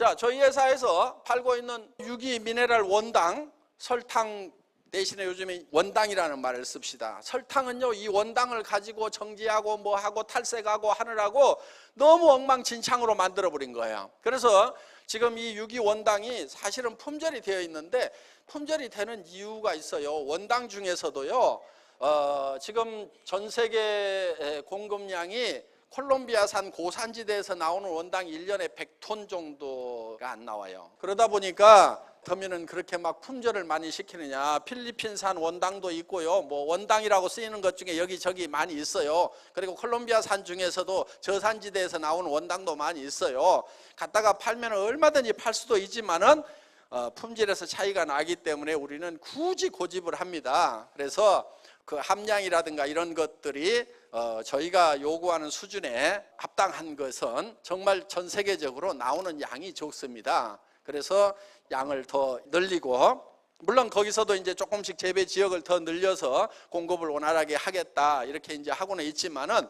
자, 저희 회사에서 팔고 있는 유기 미네랄 원당 설탕 대신에 요즘에 원당이라는 말을 씁시다. 설탕은요, 이 원당을 가지고 정지하고 뭐 하고 탈색하고 하느라고 너무 엉망진창으로 만들어 버린 거예요. 그래서 지금 이 유기 원당이 사실은 품절이 되어 있는데 품절이 되는 이유가 있어요. 원당 중에서도요, 어, 지금 전 세계 공급량이 콜롬비아산 고산지대에서 나오는 원당 1년에 100톤 정도가 안 나와요. 그러다 보니까 더미는 그렇게 막 품절을 많이 시키느냐. 필리핀산 원당도 있고요. 뭐 원당이라고 쓰이는 것 중에 여기저기 많이 있어요. 그리고 콜롬비아산 중에서도 저산지대에서 나오는 원당도 많이 있어요. 갖다가 팔면 얼마든지 팔 수도 있지만은 어, 품질에서 차이가 나기 때문에 우리는 굳이 고집을 합니다. 그래서 그 함량이라든가 이런 것들이 어, 저희가 요구하는 수준에 합당한 것은 정말 전 세계적으로 나오는 양이 적습니다. 그래서 양을 더 늘리고 물론 거기서도 이제 조금씩 재배 지역을 더 늘려서 공급을 원활하게 하겠다 이렇게 이제 하고는 있지만은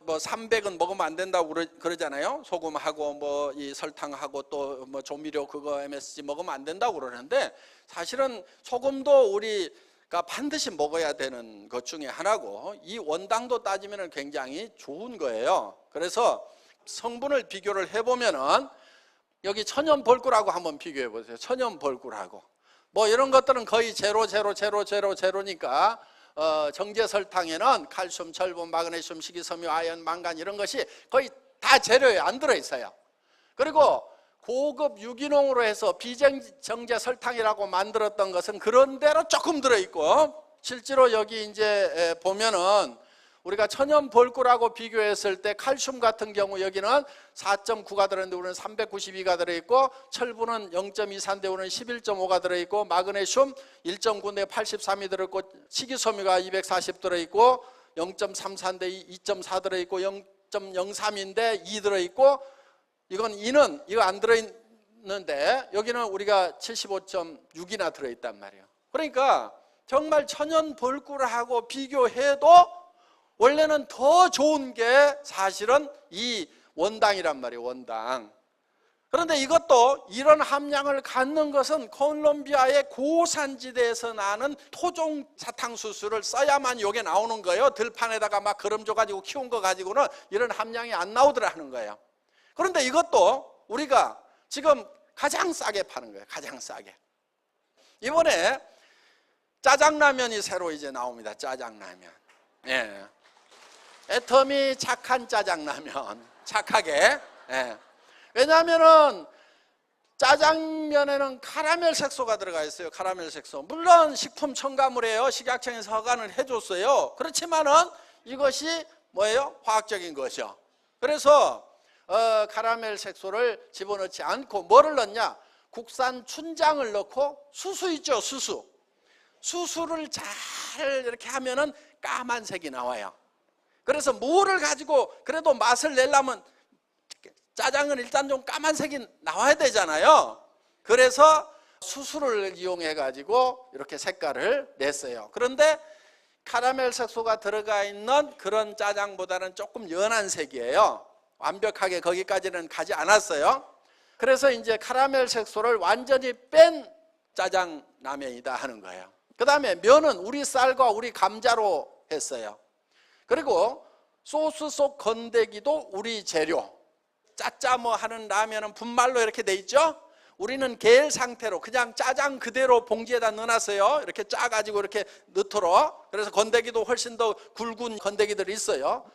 뭐 300은 먹으면 안 된다고 그러, 잖아요 소금하고 뭐 이 설탕하고 또 뭐 조미료 그거 MSG 먹으면 안 된다고 그러는데 사실은 소금도 우리 가 반드시 먹어야 되는 것 중에 하나고 이 원당도 따지면 굉장히 좋은 거예요. 그래서 성분을 비교를 해보면은 여기 천연 벌꿀하고 한번 비교해 보세요. 천연 벌꿀하고 뭐 이런 것들은 거의 제로 제로 제로 제로 제로니까 어, 정제 설탕에는 칼슘, 철분, 마그네슘, 식이섬유, 아연, 망간 이런 것이 거의 다 재료에 안 들어 있어요. 그리고 고급 유기농으로 해서 비정제 설탕이라고 만들었던 것은 그런 대로 조금 들어 있고 실제로 여기 이제 보면은 우리가 천연 벌꿀하고 비교했을 때 칼슘 같은 경우 여기는 4.9가 들어있는데 우리는 392가 들어있고 철분은 0.24인데 우리는 11.5가 들어있고 마그네슘 1.9인데 83이 들어있고 식이섬유가 240 들어있고 0.34인데 2.4 들어있고 0.03인데 2 들어있고 이건 2는 이거 안 들어있는데 여기는 우리가 75.6이나 들어있단 말이에요 그러니까 정말 천연 벌꿀하고 비교해도 원래는 더 좋은 게 사실은 이 원당이란 말이에요, 원당. 그런데 이것도 이런 함량을 갖는 것은 콜롬비아의 고산지대에서 나는 토종 사탕수수를 써야만 요게 나오는 거예요. 들판에다가 막 거름줘 가지고 키운 거 가지고는 이런 함량이 안 나오더라 하는 거예요. 그런데 이것도 우리가 지금 가장 싸게 파는 거예요. 가장 싸게. 이번에 짜장라면이 새로 이제 나옵니다. 짜장라면. 예. 애터미 착한 짜장라면 착하게 예. 왜냐하면은 짜장면에는 카라멜 색소가 들어가 있어요 카라멜 색소 물론 식품 첨가물이에요 식약청에서 허가를 해줬어요 그렇지만은 이것이 뭐예요 화학적인 것이요 그래서 어, 카라멜 색소를 집어넣지 않고 뭐를 넣냐 국산 춘장을 넣고 수수 있죠 수수 수수를 잘 이렇게 하면은 까만색이 나와요 그래서 뭐를 가지고 그래도 맛을 내려면 짜장은 일단 좀 까만색이 나와야 되잖아요. 그래서 수수를 이용해 가지고 이렇게 색깔을 냈어요. 그런데 카라멜 색소가 들어가 있는 그런 짜장보다는 조금 연한 색이에요. 완벽하게 거기까지는 가지 않았어요. 그래서 이제 카라멜 색소를 완전히 뺀 짜장 라면이다 하는 거예요. 그 다음에 면은 우리 쌀과 우리 감자로 했어요. 그리고 소스 속 건더기도 우리 재료. 짜짜 뭐 하는 라면은 분말로 이렇게 돼 있죠? 우리는 겔 상태로 그냥 짜장 그대로 봉지에다 넣어놨어요. 이렇게 짜가지고 이렇게 넣도록. 그래서 건더기도 훨씬 더 굵은 건더기들이 있어요.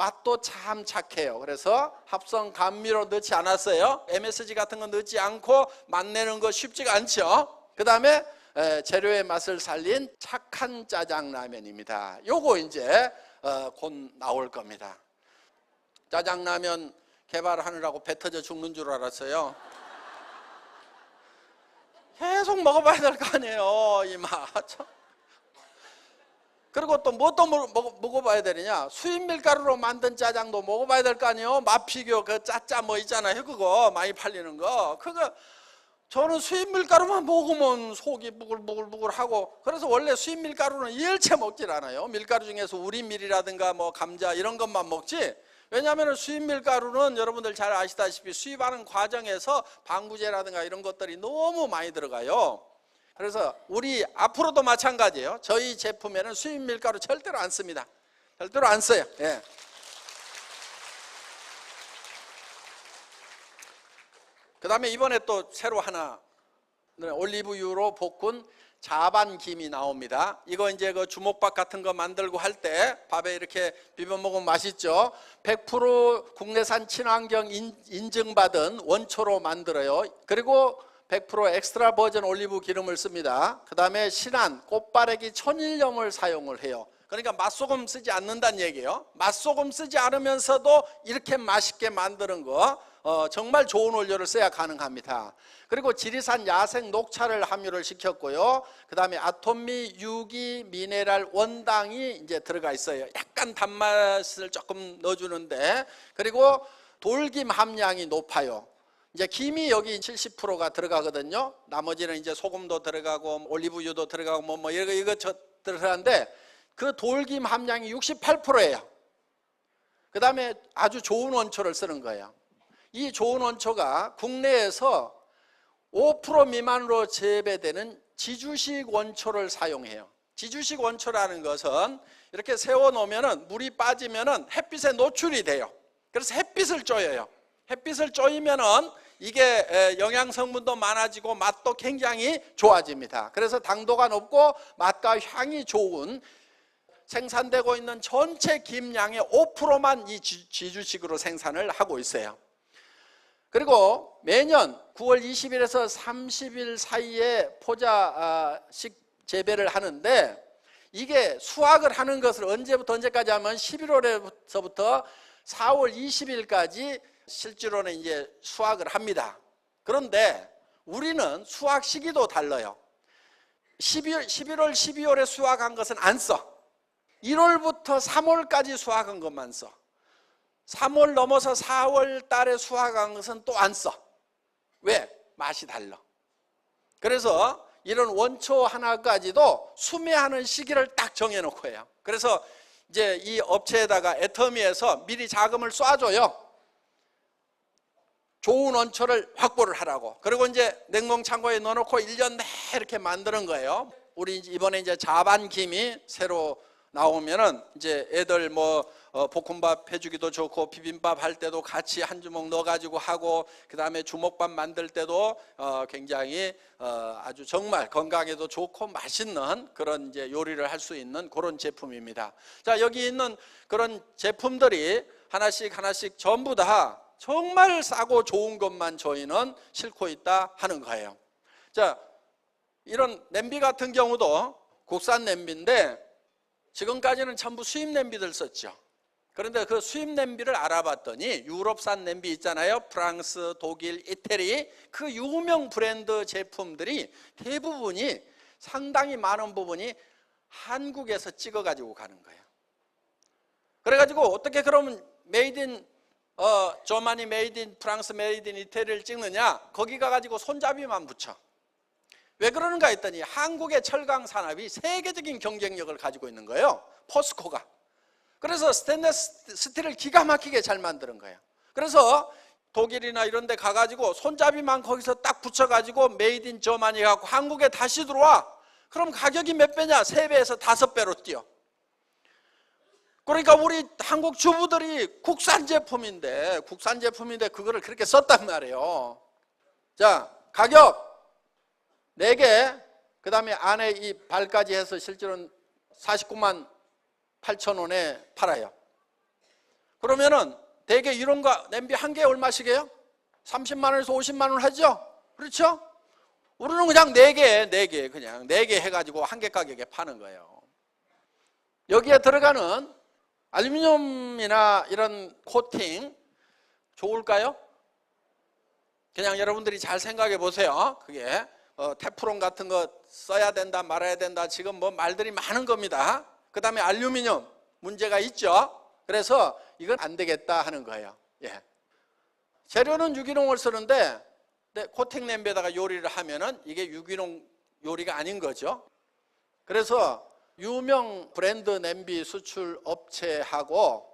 맛도 참 착해요. 그래서 합성 감미로 넣지 않았어요. MSG 같은 거 넣지 않고 맛 내는 거 쉽지가 않죠. 그 다음에 재료의 맛을 살린 착한 짜장라면입니다. 요거 이제 어, 곧 나올 겁니다. 짜장라면 개발하느라고 배 터져 죽는 줄 알았어요. 계속 먹어봐야 될 거 아니에요, 이 맛. 그리고 또 뭐 또 먹어봐야 되느냐? 수입 밀가루로 만든 짜장도 먹어봐야 될 거 아니에요? 맛피교 그 짜짜 뭐 있잖아요, 그거 많이 팔리는 거. 그거 저는 수입 밀가루만 먹으면 속이 부글부글부글하고 그래서 원래 수입 밀가루는 일체 먹질 않아요. 밀가루 중에서 우리 밀이라든가 뭐 감자 이런 것만 먹지 왜냐하면 수입 밀가루는 여러분들 잘 아시다시피 수입하는 과정에서 방부제라든가 이런 것들이 너무 많이 들어가요. 그래서 우리 앞으로도 마찬가지예요. 저희 제품에는 수입 밀가루 절대로 안 씁니다. 절대로 안 써요. 예. 그 다음에 이번에 또 새로 하나 네, 올리브유로 볶은 자반 김이 나옵니다. 이거 이제 그 주먹밥 같은 거 만들고 할 때 밥에 이렇게 비벼 먹으면 맛있죠. 100% 국내산 친환경 인, 인증받은 원초로 만들어요. 그리고 100% 엑스트라 버전 올리브 기름을 씁니다. 그 다음에 신한 꽃바래기 천일염을 사용을 해요. 그러니까 맛소금 쓰지 않는다는 얘기예요. 맛소금 쓰지 않으면서도 이렇게 맛있게 만드는 거 어, 정말 좋은 원료를 써야 가능합니다. 그리고 지리산 야생 녹차를 함유를 시켰고요. 그 다음에 아토미 유기 미네랄 원당이 이제 들어가 있어요. 약간 단맛을 조금 넣어주는데 그리고 돌김 함량이 높아요. 이제 김이 여기 70%가 들어가거든요. 나머지는 이제 소금도 들어가고 올리브유도 들어가고 뭐, 뭐 이거 이거 저 들어가는데 그 돌김 함량이 68%예요. 그 다음에 아주 좋은 원초를 쓰는 거예요. 이 좋은 원초가 국내에서 5% 미만으로 재배되는 지주식 원초를 사용해요. 지주식 원초라는 것은 이렇게 세워 놓으면은 물이 빠지면은 햇빛에 노출이 돼요. 그래서 햇빛을 쪼여요. 햇빛을 쪼이면은 이게 영양 성분도 많아지고 맛도 굉장히 좋아집니다. 그래서 당도가 높고 맛과 향이 좋은 생산되고 있는 전체 김 양의 5%만 이 지주식으로 생산을 하고 있어요. 그리고 매년 9월 20일에서 30일 사이에 포자식 재배를 하는데 이게 수확을 하는 것을 언제부터 언제까지 하면 11월에서부터 4월 20일까지 실제로는 이제 수확을 합니다. 그런데 우리는 수확 시기도 달라요. 12월, 11월, 12월에 수확한 것은 안 써. 1월부터 3월까지 수확한 것만 써. 3월 넘어서 4월 달에 수확한 것은 또 안 써. 왜? 맛이 달라. 그래서 이런 원초 하나까지도 수매하는 시기를 딱 정해놓고 해요. 그래서 이제 이 업체에다가 애터미에서 미리 자금을 쏴줘요. 좋은 원초를 확보를 하라고. 그리고 이제 냉동 창고에 넣어놓고 1년 내 이렇게 만드는 거예요. 우리 이번에 이제 자반김이 새로 나오면은 이제 애들 뭐 어, 볶음밥 해주기도 좋고 비빔밥 할 때도 같이 한 주먹 넣어가지고 하고 그 다음에 주먹밥 만들 때도 어, 굉장히 어, 아주 정말 건강에도 좋고 맛있는 그런 이제 요리를 할 수 있는 그런 제품입니다. 자 여기 있는 그런 제품들이 하나씩 하나씩 전부 다 정말 싸고 좋은 것만 저희는 싣고 있다 하는 거예요. 자 이런 냄비 같은 경우도 국산 냄비인데 지금까지는 전부 수입 냄비들 썼죠. 그런데 그 수입 냄비를 알아봤더니 유럽산 냄비 있잖아요. 프랑스, 독일, 이태리 그 유명 브랜드 제품들이 대부분이 상당히 많은 부분이 한국에서 찍어 가지고 가는 거예요. 그래 가지고 어떻게 그러면 메이드 인 어, 조마니 메이드 인 프랑스 메이드 인 이태리를 찍느냐? 거기 가 가지고 손잡이만 붙여. 왜 그러는가 했더니 한국의 철강 산업이 세계적인 경쟁력을 가지고 있는 거예요. 포스코가. 그래서 스테인레스 스틸을 기가 막히게 잘 만드는 거예요. 그래서 독일이나 이런 데 가가지고 손잡이만 거기서 딱 붙여가지고 메이드 인 저만이 갖고 한국에 다시 들어와. 그럼 가격이 몇 배냐? 세 배에서 다섯 배로 뛰어. 그러니까 우리 한국 주부들이 국산 제품인데, 국산 제품인데 그거를 그렇게 썼단 말이에요. 자, 가격 4개, 그 다음에 안에 이 발까지 해서 실제로는 49만 8천 원에 팔아요. 그러면은 대개 이런 거 냄비 한 개에 얼마씩이에요? 30만 원에서 50만 원 하죠? 그렇죠? 우리는 그냥 4개, 4개 그냥 4개 해가지고 한 개 가격에 파는 거예요. 여기에 들어가는 알루미늄이나 이런 코팅 좋을까요? 그냥 여러분들이 잘 생각해 보세요. 그게 어, 테프론 같은 거 써야 된다 말아야 된다 지금 뭐 말들이 많은 겁니다. 그 다음에 알루미늄 문제가 있죠. 그래서 이건 안 되겠다 하는 거예요. 예. 재료는 유기농을 쓰는데 코팅 냄비에다가 요리를 하면은 이게 유기농 요리가 아닌 거죠. 그래서 유명 브랜드 냄비 수출 업체하고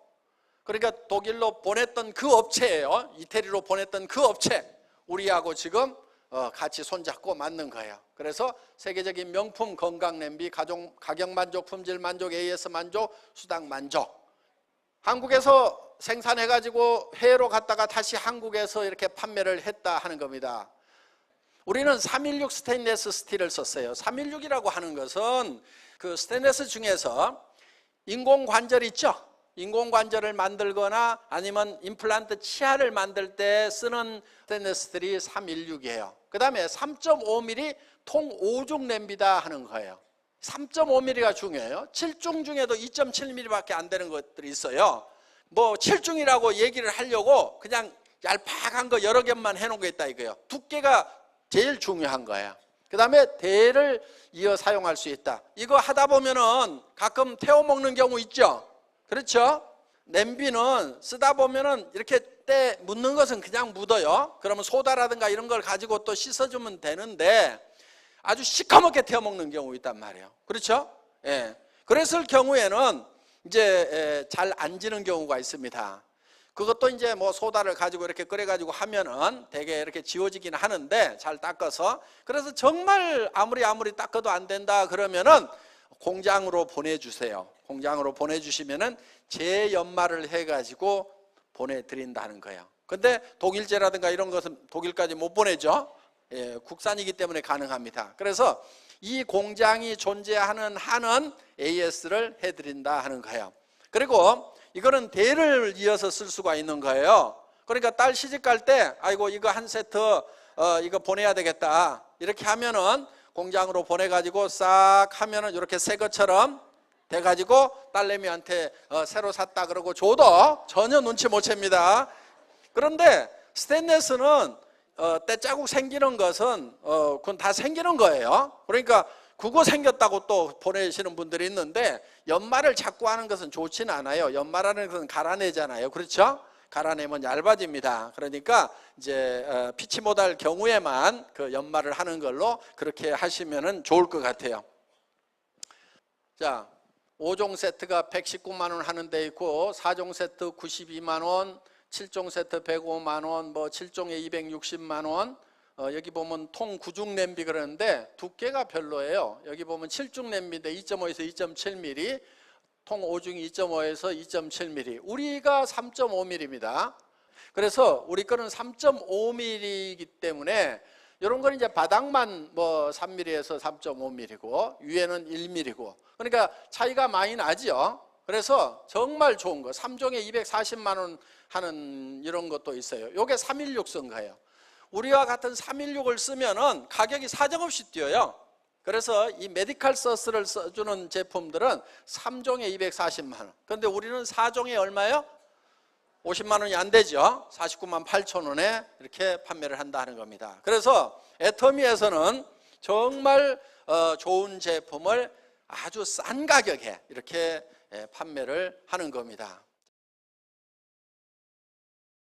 그러니까 독일로 보냈던 그 업체예요. 이태리로 보냈던 그 업체. 우리하고 지금 어, 같이 손잡고 만든 거예요. 그래서 세계적인 명품 건강 냄비, 가정, 가격 만족, 품질 만족, AS 만족, 수당 만족. 한국에서 생산해 가지고 해외로 갔다가 다시 한국에서 이렇게 판매를 했다 하는 겁니다. 우리는 316 스테인레스 스틸을 썼어요. 316이라고 하는 것은 그 스테인레스 중에서 인공 관절 있죠? 인공 관절을 만들거나 아니면 임플란트 치아를 만들 때 쓰는 스테인레스들이 316이에요. 그 다음에 3.5mm 통 5중 냄비다 하는 거예요. 3.5mm가 중요해요. 7중 중에도 2.7mm밖에 안 되는 것들이 있어요. 뭐 7중이라고 얘기를 하려고 그냥 얄팍한 거 여러 개만 해놓은 거 있다 이거예요. 두께가 제일 중요한 거예요. 그 다음에 대를 이어 사용할 수 있다. 이거 하다 보면은 가끔 태워 먹는 경우 있죠. 그렇죠? 냄비는 쓰다 보면은 이렇게 때 묻는 것은 그냥 묻어요. 그러면 소다라든가 이런 걸 가지고 또 씻어주면 되는데 아주 시커멓게 태워 먹는 경우 있단 말이에요. 그렇죠? 예. 그랬을 경우에는 이제 잘 안 지는 경우가 있습니다. 그것도 이제 뭐 소다를 가지고 이렇게 끓여가지고 하면은 되게 이렇게 지워지긴 하는데 잘 닦아서 그래서 정말 아무리 아무리 닦아도 안 된다 그러면은 공장으로 보내주세요. 공장으로 보내주시면은 재연마를 해가지고 보내드린다는 거예요. 근데 독일제라든가 이런 것은 독일까지 못 보내죠. 예, 국산이기 때문에 가능합니다. 그래서 이 공장이 존재하는 한은 AS를 해드린다 하는 거예요. 그리고 이거는 대를 이어서 쓸 수가 있는 거예요. 그러니까 딸 시집 갈 때 아이고 이거 한 세트 어, 이거 보내야 되겠다 이렇게 하면은 공장으로 보내가지고 싹 하면은 이렇게 새 것처럼 돼가지고 딸내미한테 어, 새로 샀다 그러고 줘도 전혀 눈치 못 챕니다. 그런데 스테인레스는 어, 때자국 생기는 것은 어, 그건 다 생기는 거예요. 그러니까 그거 생겼다고 또 보내시는 분들이 있는데 연말을 자꾸 하는 것은 좋지는 않아요. 연말하는 것은 갈아내잖아요. 그렇죠? 갈아내면 얇아집니다. 그러니까 이제 어, 피치 못할 경우에만 그 연말을 하는 걸로 그렇게 하시면은 좋을 것 같아요. 자, 5종 세트가 119만 원 하는 데 있고 4종 세트 92만 원, 7종 세트 105만 원, 뭐 7종에 260만 원. 어, 여기 보면 통 9중 냄비 그러는데 두께가 별로예요. 여기 보면 7중 냄비인데 2.5에서 2.7mm, 통 5중이 2.5에서 2.7mm. 우리가 3.5mm입니다. 그래서 우리 거는 3.5mm이기 때문에 이런 건 이제 바닥만 뭐 3mm에서 3.5mm고 위에는 1mm고 그러니까 차이가 많이 나죠. 그래서 정말 좋은 거 3종에 240만 원 하는 이런 것도 있어요. 요게 316쓴 거예요. 우리와 같은 316을 쓰면은 가격이 사정없이 뛰어요. 그래서 이 메디칼 서스를 써주는 제품들은 3종에 240만 원. 그런데 우리는 4종에 얼마요? 50만 원이 안 되죠. 49만 8천 원에 이렇게 판매를 한다는 겁니다. 그래서 애터미에서는 정말 어, 좋은 제품을 아주 싼 가격에 이렇게 예, 판매를 하는 겁니다.